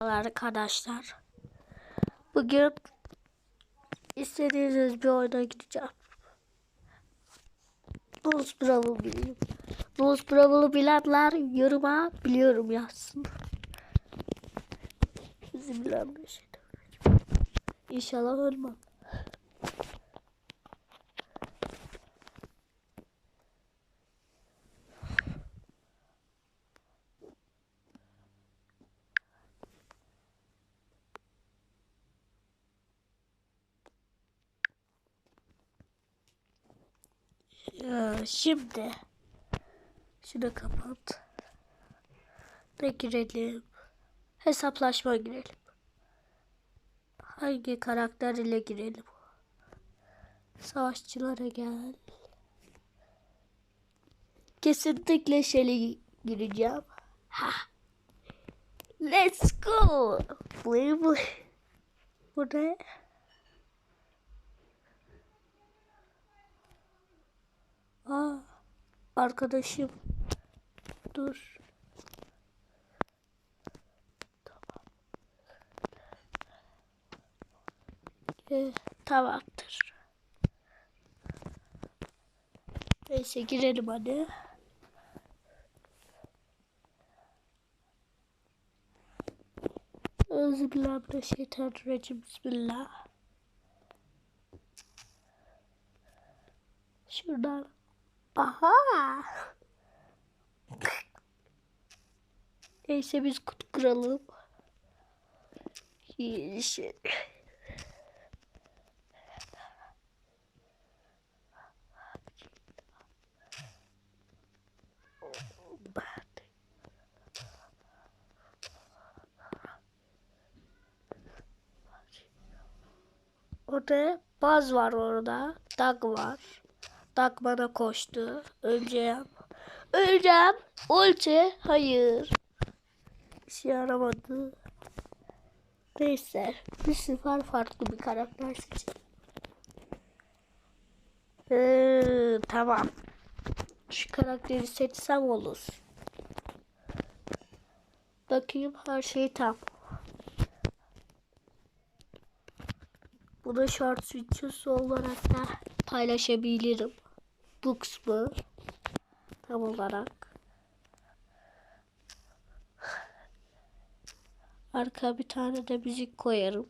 arkadaşlar. Bugün istediğiniz bir oyuna gideceğim. Bulls Brawl bileyim. Bulls Brawl'ı bilenler yoruma biliyorum yazsın. Bizi bilen bir şey. İnşallah ölmem. Ee, şimdi şunu kapat. Ne girelim? Hesaplaşma girelim. Hangi karakter ile girelim? Savaşçılara gel. Kesinlikle Shelly gireceğim. Ha. Let's go. Blue blue. Bu ne? Aa, arkadaşım. Dur. Tamam. Ee, tamamdır. Neyse girelim hadi. Euzubillahimineşşeytanirracim. Bismillah. Şuradan. Aha. Neyse biz kutu kıralım. Yeşil. Orada baz var orada. Dag var. Dag bana koştu. Öleceğim. Öleceğim. Ulti. Hayır. İşe yaramadı. Neyse. Bir sefer farklı bir karakter seçelim. Ee, tamam. Şu karakteri seçsem olur. Bakayım her şey tam. Bunu short videosu olarak da paylaşabilirim. Bu kısmı tam olarak. Arka bir tane de müzik koyarım.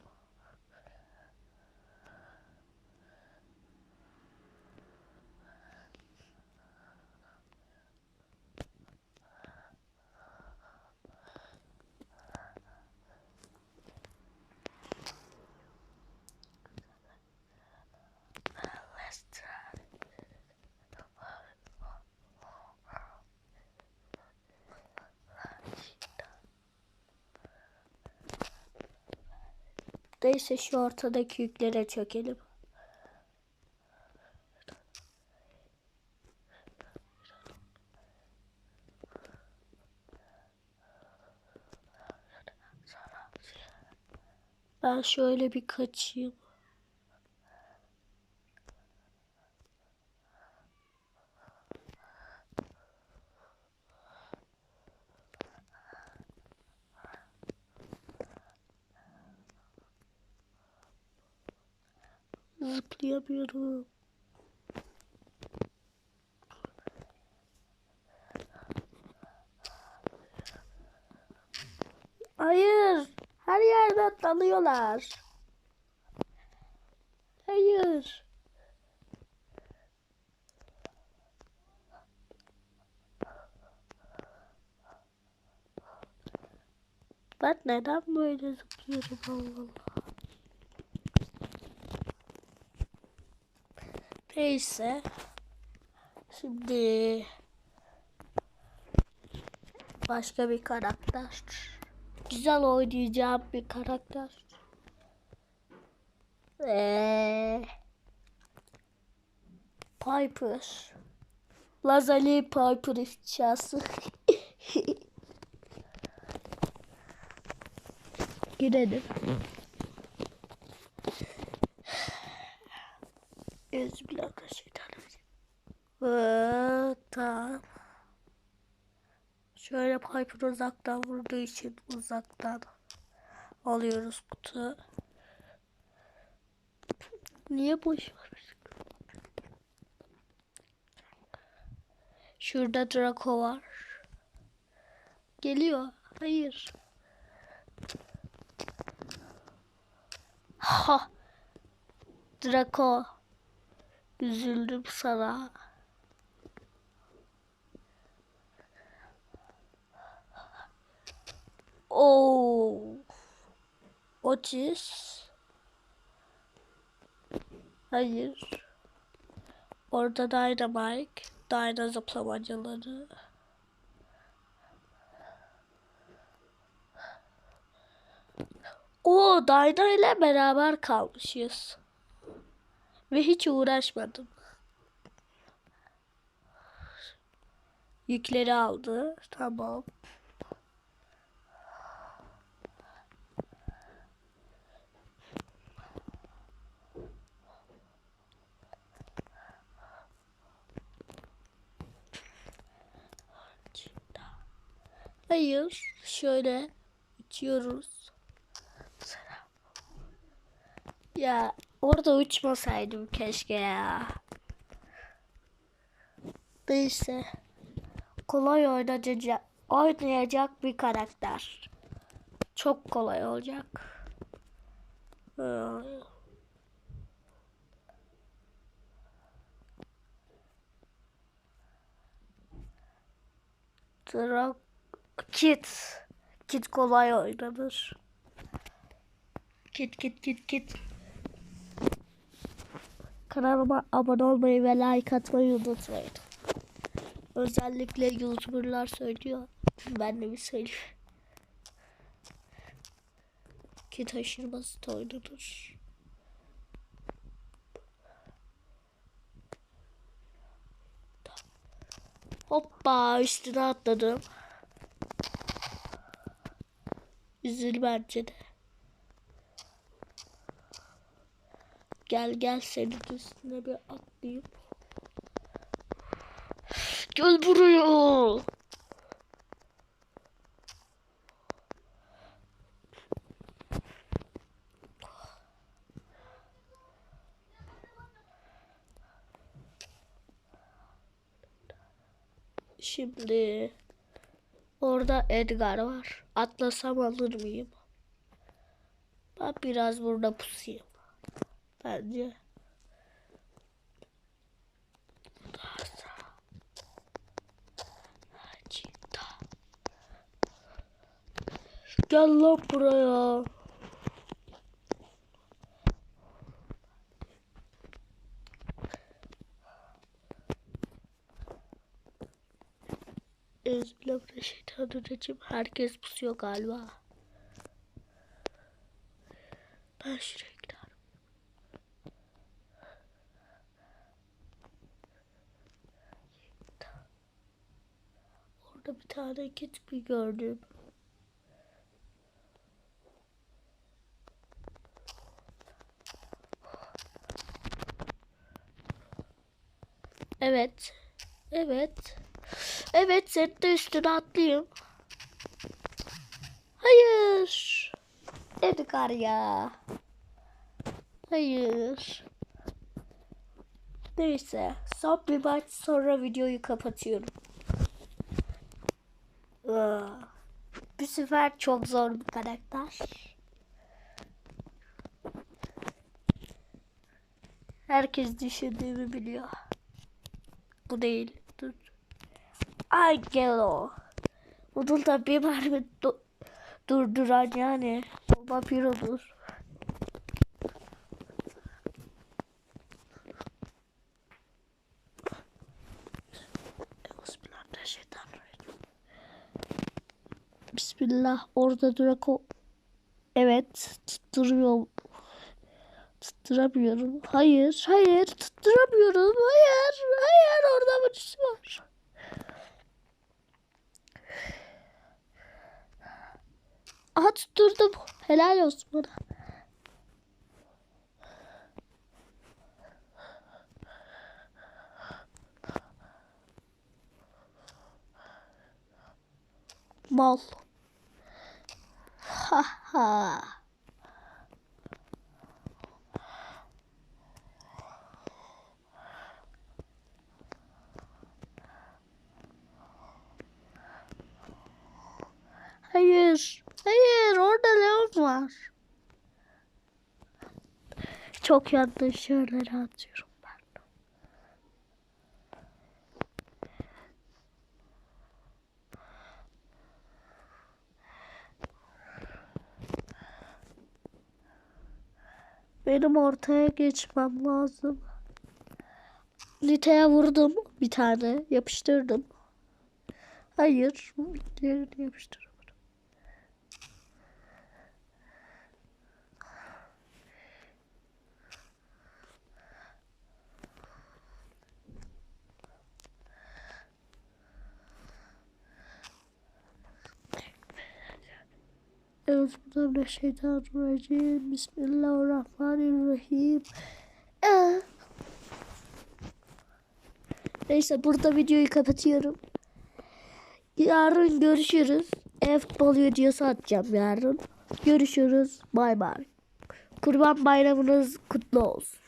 Neyse şu ortadaki yüklere çökelim. Ben şöyle bir kaçayım. Zıplayamıyorum. Hayır. Her yerden dalıyorlar. Hayır. Ben neden böyle zıplıyorum Allah Allah. Neyse. Şimdi başka bir karakter. Güzel oynayacağım bir karakter. Ee, Piper. Lazali Piper ifşası. Girelim. Euzubillahimineşşeytanirracim. Ee, tamam. Şöyle Piper uzaktan vurduğu için uzaktan. Alıyoruz kutu. Niye boş? Şurada Draco var. Geliyor. Hayır. Ha. Draco. Üzüldüm sana. Oo. Otis. Hayır. Orada Dynamite. Dyna zıplamacaları. O Dyna ile beraber kalmışız. Ve hiç uğraşmadım. Yükleri aldı. Tamam. Hayır. Şöyle uçuyoruz. Ya orada uçmasaydım keşke ya. Neyse. Kolay oynayacak, oynayacak bir karakter. Çok kolay olacak. Ee, Drak Kit. Kit kolay oynanır. Kit kit kit kit. Kanalıma abone olmayı ve like atmayı unutmayın. Özellikle YouTuber'lar söylüyor. Ben de bir söyleyeyim. Kit aşırı basit oynanır. Hoppa üstüne atladım. Üzül bence de. Gel gel senin üstüne bir atlayayım. Gel buraya. Şimdi orada Edgar var. Atlasam alır mıyım? Ben biraz burada pusayım. Bence. Gel lan buraya. Euzubillahimineşşeytanirracim. Herkes pusuyor galiba. Ben şuraya giderim. Orada bir tane kit bir gördüm. Evet. Evet. Evet sen de üstüne atlayayım. Hayır. Edgar ya. Hayır. Neyse. Son bir maç sonra videoyu kapatıyorum. Aa, Bu sefer çok zor bir karakter. Herkes düşündüğümü biliyor. Bu değil. Angelo. Onun da bir mermi du- durduran yani. O vampir olur. Bismillah. Orada Draco. Evet. Tutturuyor. Tutturamıyorum. Hayır. Hayır. Tutturamıyorum. Hayır. Hayır. Orada birisi var. Aha tutturdum. Helal olsun bana. Mal. Ha ha. var. Çok yanlış şeyleri atıyorum ben. Benim ortaya geçmem lazım. Nita'ya vurdum bir tane. Yapıştırdım. Hayır. Diğerini yapıştıramadım. Euzubillahimineşşeytanirracim. Bismillahirrahmanirrahim. Ee, Neyse burada videoyu kapatıyorum. Yarın görüşürüz. Ev futbol videosu atacağım yarın. Görüşürüz. Bay bay. Kurban bayramınız kutlu olsun.